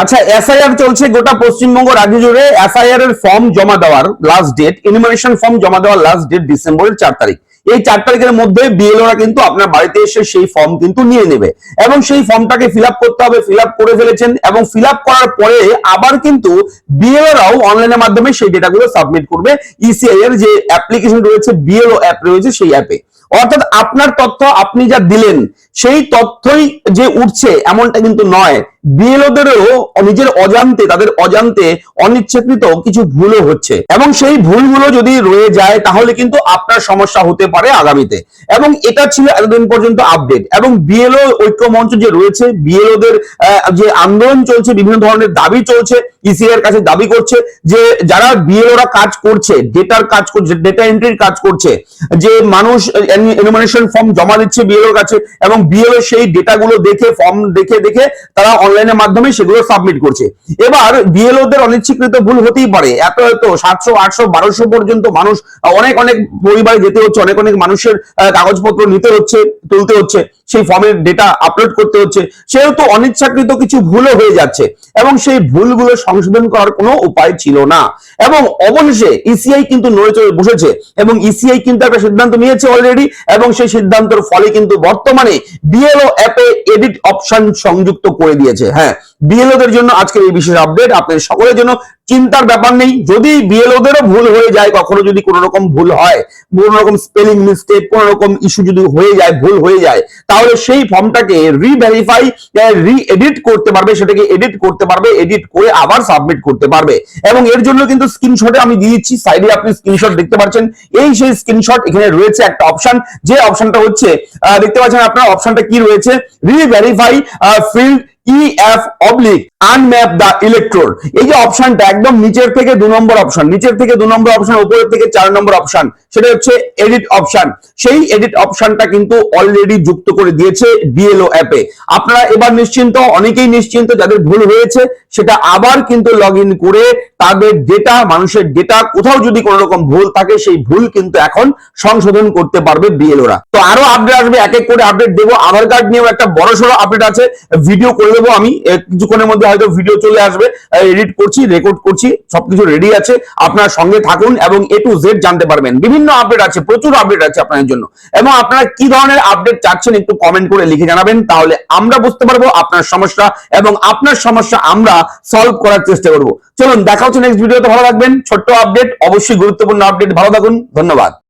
আচ্ছা এসআইআর চলছে গোটা পশ্চিমবঙ্গ রাজ্য জুড়ে। এসআইআর এর ফর্ম জমা দেওয়ার লাস্ট ডেট ইনিমিনেশন ফর্ম জমা দেওয়ার লাস্ট ডেট ডিসেম্বরের চার তারিখ। এই চার তারিখের মধ্যে বিএলওরা কিন্তু আপনার বাড়িতে এসে সেই ফর্ম কিন্তু নিয়ে নেবে। এবং সেই ফর্মটাকে ফিল করতে হবে ফিল করে ফেলেছেন এবং ফিল করার পরে আবার কিন্তু বিএলওরাও অনলাইনের মাধ্যমে সেই ডেটাগুলো সাবমিট করবে। ইসিআই এর যে অ্যাপ্লিকেশন রয়েছে বিএলও অ্যাপ রয়েছে সেই অ্যাপে অর্থাৎ আপনার তথ্য আপনি যা দিলেন সেই তথ্যই যে উঠছে এমনটা কিন্তু নয়। বিএলওদেরও নিজের অজান্তে, তাদের অজান্তে অনিচ্ছাকৃত কিছু ভুলও হচ্ছে। এবং সেই ভুলগুলো যদি রয়ে যায়, তাহলে কিন্তু আপনার সমস্যা হতে পারে আগামীতে। এবং এটা ছিল এতদিন পর্যন্ত আপডেট। এবং বিএলও ঐক্য মঞ্চ যে রয়েছে, বিএলওদের যে আন্দোলন চলছে, বিভিন্ন ধরনের দাবি চলছে ইসিআই এর কাছে দাবি করছে যে যারা বিএলওরা কাজ করছে, ডেটার কাজ করছে ডেটা এন্ট্রির কাজ করছে, যে মানুষ এনুমিনেশন ফর্ম জমা দিচ্ছে বিএলওর কাছে এবং বিএলও সেই ডেটাগুলো দেখে ফর্ম দেখে দেখে তারা অনলাইনের মাধ্যমে সেগুলো সাবমিট করছে। এবার বিএলওদের অনিচ্ছাকৃত ভুল হতেই পারে। এত এত, সাতশো, আটশো, বারোশো পর্যন্ত মানুষ, অনেক অনেক পরিবারে যেতে হচ্ছে, অনেক অনেক মানুষের কাগজপত্র নিতে হচ্ছে, তুলতে হচ্ছে, সেই ফর্মের ডেটা আপলোড করতে হচ্ছে। সেহেতু অনিচ্ছাকৃত কিছু ভুলও হয়ে যাচ্ছে এবং সেই ভুলগুলো সংশোধন করার কোনো উপায় ছিল না। এবং অবশেষে ইসিআই কিন্তু নড়ে চড়ে বসেছে এবং ইসিআই কিন্তু একটা সিদ্ধান্ত নিয়েছে অলরেডি এবং সেই সিদ্ধান্তের ফলে কিন্তু বর্তমানে বিএলও অ্যাপে এডিট অপশন সংযুক্ত করে দিয়েছে হ্যাঁ। বিএলও দের জন্য আজকের এই বিশেষ আপডেট আপনাদের সকলের জন্য চিন্তার ব্যাপার নেই। যদি বিএলও দেরও ভুল হয়ে যায়, কখনো যদি কোনো রকম ভুল হয়, কোনো রকম স্পেলিং মিস্টেক কোনো রকম ইস্যু যদি হয়ে যায়, ভুল হয়ে যায়, তাহলে সেই ফর্মটাকে রিভেরিফাই রি এডিট করতে পারবে, সেটাকে এডিট করতে পারবে এডিট করে আবার সাবমিট করতে পারবে। এবং এর জন্য কিন্তু স্ক্রিনশটে আমি দিয়ে দিচ্ছি সাইডে আপনি স্ক্রিনশট দেখতে পাচ্ছেন। এই সেই স্ক্রিনশট এখানে রয়েছে একটা অপশন যে অপশনটা হচ্ছে দেখতে পাচ্ছেন আপনার অপশনটা কি রয়েছে? Reverify field EF oblique Unmap the electrode এই যে অপশনটা একদম নিচের থেকে দু নম্বর অপশন নিচের থেকে দু নম্বর অপশন উপরের থেকে চার নম্বর অপশন সেটা হচ্ছে এডিট অপশন সেই এডিট অপশনটা কিন্তু অলরেডি যুক্ত করে দিয়েছে বিএলও অ্যাপে আপনারা এবার নিশ্চিন্ত, অনেকেই নিশ্চিন্ত যাদের ভুল হয়েছে, সেটা আবার কিন্তু লগ করে তাদের ডেটা মানুষের ডেটা কোথাও যদি কোনো রকম ভুল থাকে, সেই ভুল কিন্তু এখন সংশোধন করতে পারবে বিএলওরা তো আরও আপডেট আসবে, এক এক করে আপডেট দেবো। আধার কার্ড নিয়েও একটা বড় সড়ো আপডেট আছে। ভিডিও করে দেবো আমি কিছুক্ষণের মধ্যে হয়তো ভিডিও চলে আসবে এডিট করছি রেকর্ড করছি, সবকিছু রেডি আছে, আপনার সঙ্গে থাকুন এবং এ টু জেড জানতে পারবেন। বিভিন্ন আপডেট আছে, প্রচুর আপডেট আছে আপনাদের জন্য। এবং আপনারা কি ধরনের আপডেট চাচ্ছেন একটু কমেন্ট করে লিখে জানাবেন, তাহলে আমরা বুঝতে পারব আপনার সমস্যা এবং আপনার সমস্যা আমরা সলভ করার চেষ্টা করব। চলুন, দেখা হচ্ছে নেক্সট ভিডিওতে ভালো থাকবেন। ছোট্ট আপডেট অবশ্যই গুরুত্বপূর্ণ আপডেট ভালো থাকুন, ধন্যবাদ।